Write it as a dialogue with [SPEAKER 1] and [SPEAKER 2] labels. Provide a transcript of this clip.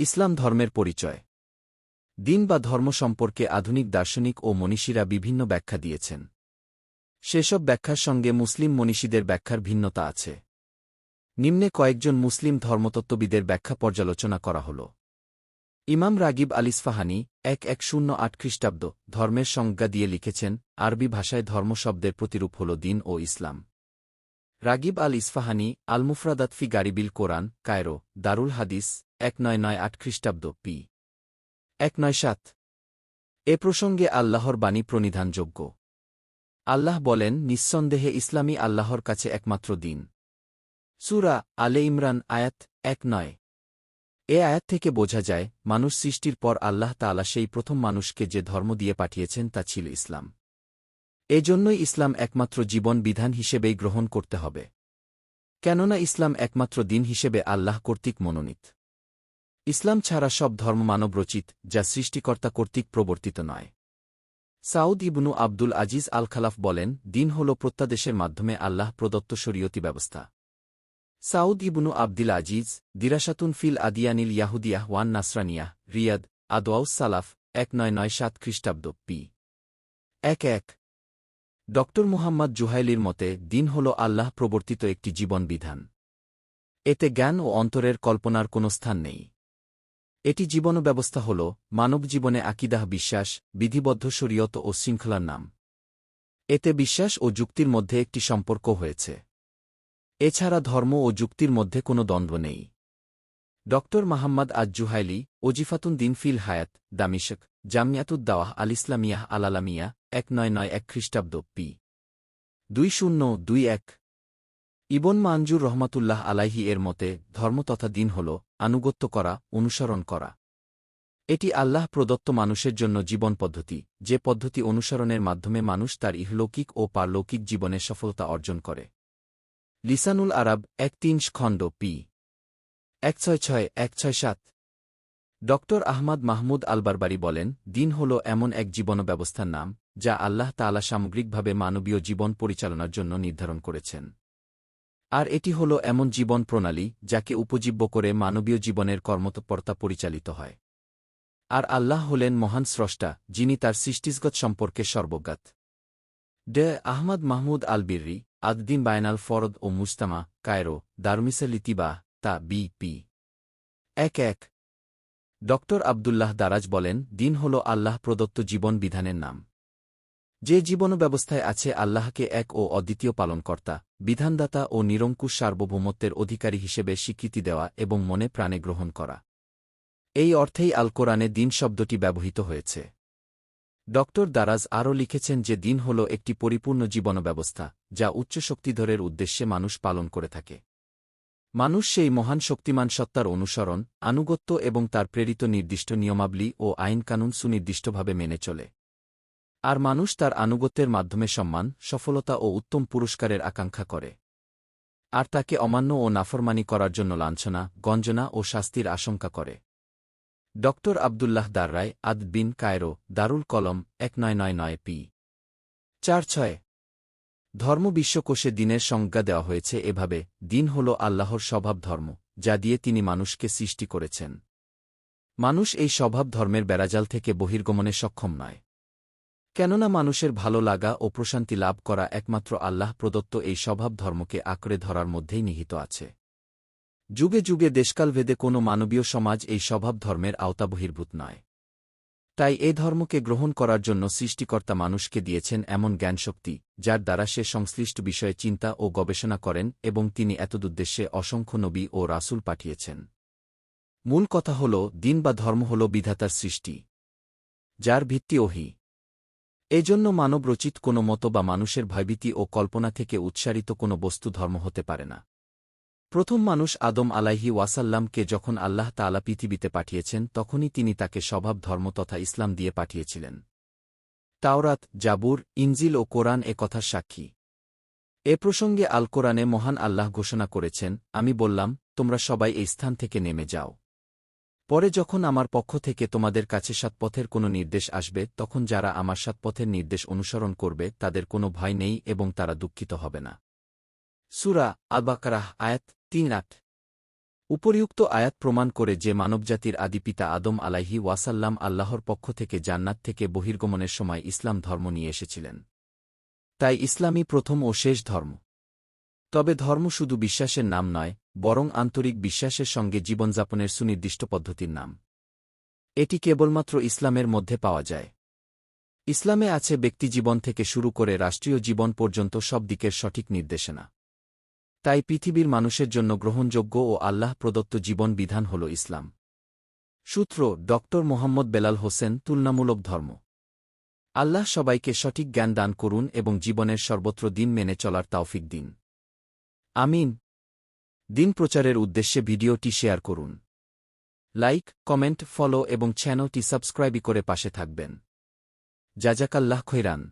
[SPEAKER 1] ইসলাম ধর্মের পরিচয়। দিন বা ধর্ম সম্পর্কে আধুনিক দার্শনিক ও মনীষীরা বিভিন্ন ব্যাখ্যা দিয়েছেন। সেসব ব্যাখ্যার সঙ্গে মুসলিম মনীষীদের ব্যাখ্যার ভিন্নতা আছে। নিম্নে কয়েকজন মুসলিম ধর্মতত্ত্ববিদের ব্যাখ্যা পর্যালোচনা করা হল। ইমাম রাগিব আলিসফাহানি এক এক শূন্য আট খ্রিস্টাব্দ ধর্মের সংজ্ঞা দিয়ে লিখেছেন, আরবি ভাষায় ধর্ম শব্দের প্রতিরূপ হল দিন ও ইসলাম। রাগিব আল ইসফাহানি আলমুফরাদাত ফি গারিবিল কোরআন, কায়রো, দারুল হাদিস, এক নয় নয় আট খ্রিস্টাব্দ, পি। এক নয় সাত। এ প্রসঙ্গে আল্লাহর বাণী প্রণিধানযোগ্য। আল্লাহ বলেন, নিঃসন্দেহে ইসলামী আল্লাহর কাছে একমাত্র দিন। সুরা আলে ইমরান, আয়াত এক নয়। এ আয়াত থেকে বোঝা যায়, মানুষ সৃষ্টির পর আল্লাহ তাআলা সেই প্রথম মানুষকে যে ধর্ম দিয়ে পাঠিয়েছেন তা ছিল ইসলাম। এজন্যই ইসলাম একমাত্র জীবন বিধান হিসেবেই গ্রহণ করতে হবে। কেননা ইসলাম একমাত্র দিন হিসেবে আল্লাহ কর্তৃক মনোনীত। ইসলাম ছাড়া সব ধর্ম মানবরচিত যা সৃষ্টিকর্তা কর্তৃক প্রবর্তিত নয়। সাউদ ইবনু আব্দুল আজিজ আল খালাফ বলেন, দিন হল প্রত্যাদেশের মাধ্যমে আল্লাহ প্রদত্ত শরীয়তি ব্যবস্থা। সাউদ ইবনু আব্দুল আজিজ, দিরাসাতুন ফিল আদিয়ানিল ইয়াহুদিয়াহ ওয়ান নাসরানিয়াহ, রিয়াদ, আদওয়াউস সালাফ, এক নয় নয় সাত খ্রিস্টাব্দ, পি। এক এক। ড মুহাম্মদ জুহাইলির মতে, দিন হল আল্লাহ প্রবর্তিত একটি জীবন বিধান এতে জ্ঞান ও অন্তরের কল্পনার কোনো স্থান নেই। এটি জীবন ব্যবস্থা হল মানব জীবনে আকিদাহ বিশ্বাস, বিধিবদ্ধ শরীয়ত ও শৃঙ্খলার নাম। এতে বিশ্বাস ও যুক্তির মধ্যে একটি সম্পর্ক হয়েছে। এছাড়া ধর্ম ও যুক্তির মধ্যে কোনো দ্বন্দ্ব নেই। ড মাহম্মদ আজ জুহাইলি ওজিফাতুন দিন ফিল হায়াত, দামিশক জামিয়াতুদ্দাওয়াহ আল ইসলামিয়াহ আলালামিয়া এক নয় নয় এক খ্রিস্টাব্দ, পি। দুই শূন্য দুই এক। ইবন মানজুর রহমাতুল্লাহ আলাইহি এর মতে, ধর্ম তথা দিন হল আনুগত্য করা, অনুসরণ করা। এটি আল্লাহ প্রদত্ত মানুষের জন্য জীবন পদ্ধতি, যে পদ্ধতি অনুসরণের মাধ্যমে মানুষ তার ইহলৌকিক ও পারলৌকিক জীবনে সফলতা অর্জন করে। লিসানুল আরব, এক তিন খণ্ড, পি। এক ছয় ছয়, এক ছয় সাত। ড আহমদ মাহমুদ আলবারবারি বলেন, দিন হল এমন এক জীবন ব্যবস্থার নাম, যা আল্লাহ তালা সামগ্রিকভাবে মানবীয় জীবন পরিচালনার জন্য নির্ধারণ করেছেন। আর এটি হল এমন জীবন প্রণালী, যাকে উপজীব্য করে মানবীয় জীবনের কর্মতৎপরতা পরিচালিত হয়। আর আল্লাহ হলেন মহান স্রষ্টা, যিনি তার সৃষ্টিসগত সম্পর্কে সর্বজ্ঞাত। ডে. আহমদ মাহমুদ আলবিরি আদদিন বায়নাল ফরদ ও মুস্তামা কায়রো, দারুমিসা লিতিবা তা বি পি। এক এক ড আবদুল্লাহ দারাজ বলেন, দিন হল আল্লাহ প্রদত্ত জীবন বিধানের নাম। যে জীবন ব্যবস্থায় আছে আল্লাহকে এক ও অদ্বিতীয় পালনকর্তা, বিধানদাতা ও নিরঙ্কুশ সার্বভৌমত্বের অধিকারী হিসেবে স্বীকৃতি দেওয়া এবং মনে প্রাণে গ্রহণ করা। এই অর্থেই আল কোরআনে দিন শব্দটি ব্যবহৃত হয়েছে। ড দারাজ আরও লিখেছেন যে দিন হল একটি পরিপূর্ণ জীবন ব্যবস্থা, যা উচ্চ শক্তিধরের উদ্দেশ্যে মানুষ পালন করে থাকে। মানুষ সেই মহান শক্তিমান সত্তার অনুসরণ, আনুগত্য এবং তার প্রেরিত নির্দিষ্ট নিয়মাবলী ও আইনকানুন সুনির্দিষ্টভাবে মেনে চলে। আর মানুষ তার আনুগত্যের মাধ্যমে সম্মান, সফলতা ও উত্তম পুরস্কারের আকাঙ্ক্ষা করে। আর তাকে অমান্য ও নাফরমানি করার জন্য লাঞ্ছনা, গঞ্জনা ও শাস্তির আশঙ্কা করে। ড. আবদুল্লাহ দাররায় আদ বিন কায়রো, দারুল কলম, এক নয় নয় নয় পি। চার ছয় ধর্ম বিশ্বকোষে দিনের সংজ্ঞা দেওয়া হয়েছে এভাবে, দিন হল আল্লাহর স্বভাব ধর্ম, যা দিয়ে তিনি মানুষকে সৃষ্টি করেছেন। মানুষ এই স্বভাব ধর্মের বেড়াজাল থেকে বহির্গমনে সক্ষম নয়। কেননা মানুষের ভালো লাগা ও প্রশান্তি লাভ করা একমাত্র আল্লাহ প্রদত্ত এই স্বভাব ধর্মকে আঁকড়ে ধরার মধ্যেই নিহিত আছে। যুগে যুগে দেশকালভেদে কোনো মানবীয় সমাজ এই স্বভাব ধর্মের আওতা বহির্ভূত নয়। তাই এ ধর্মকে গ্রহণ করার জন্য সৃষ্টিকর্তা মানুষকে দিয়েছেন এমন জ্ঞানশক্তি, যার দ্বারা সে সংশ্লিষ্ট বিষয়ে চিন্তা ও গবেষণা করেন এবং তিনি এতদুদ্দেশ্যে অসংখ্য নবী ও রাসুল পাঠিয়েছেন। মূল কথা হল, দিন বা ধর্ম হল বিধাতার সৃষ্টি, যার ভিত্তি ওহি। এজন্য মানবরচিত কোনো মত বা মানুষের ভয়ভীতি ও কল্পনা থেকে উৎসারিত কোনো বস্তু ধর্ম হতে পারে না। প্রথম মানুষ আদম আলাইহি ওয়াসাল্লামকে যখন আল্লাহ তালা পৃথিবীতে পাঠিয়েছেন, তখনই তিনি তাকে স্বভাব, ধর্ম তথা ইসলাম দিয়ে পাঠিয়েছিলেন। তাওরাত, জাবুর, ইনজিল ও কোরআন এ কথার সাক্ষী। এ প্রসঙ্গে আল কোরআনে মহান আল্লাহ ঘোষণা করেছেন, আমি বললাম, তোমরা সবাই এই স্থান থেকে নেমে যাও। পরে যখন আমার পক্ষ থেকে তোমাদের কাছে সাতপথের কোনো নির্দেশ আসবে, তখন যারা আমার সাতপথের নির্দেশ অনুসরণ করবে, তাদের কোনো ভয় নেই এবং তারা দুঃখিত হবে না। সুরা আলবাকারাহ, আয়াত তিন আট উপরিউক্ত আয়াত প্রমাণ করে যে মানবজাতির আদিপিতা আদম আলাইহি ওয়াসাল্লাম আল্লাহর পক্ষ থেকে জান্নাত থেকে বহির্গমনের সময় ইসলাম ধর্ম নিয়ে এসেছিলেন। তাই ইসলামই প্রথম ও শেষ ধর্ম। তবে ধর্ম শুধু বিশ্বাসের নাম নয়, বরং আন্তরিক বিশ্বাসের সঙ্গে জীবনযাপনের সুনির্দিষ্ট পদ্ধতির নাম। এটি কেবলমাত্র ইসলামের মধ্যে পাওয়া যায়। ইসলামে আছে ব্যক্তিজীবন থেকে শুরু করে রাষ্ট্রীয় জীবন পর্যন্ত সব দিকের সঠিক নির্দেশনা। তাই পৃথিবীর মানুষের জন্য গ্রহণযোগ্য ও আল্লাহ প্রদত্ত জীবন বিধান হল ইসলাম। সূত্র, ড. মোহাম্মদ বেলাল হোসেন, তুলনামূলক ধর্ম। আল্লাহ সবাইকে সঠিক জ্ঞান দান করুন এবং জীবনের সর্বত্র দিন মেনে চলার তাওফিক দিন। আমিন। দিন প্রচারের উদ্দেশ্যে ভিডিওটি শেয়ার করুন। লাইক, কমেন্ট, ফলো এবং চ্যানেলটি সাবস্ক্রাইবই করে পাশে থাকবেন। জাজাকাল্লাহ খৈরান।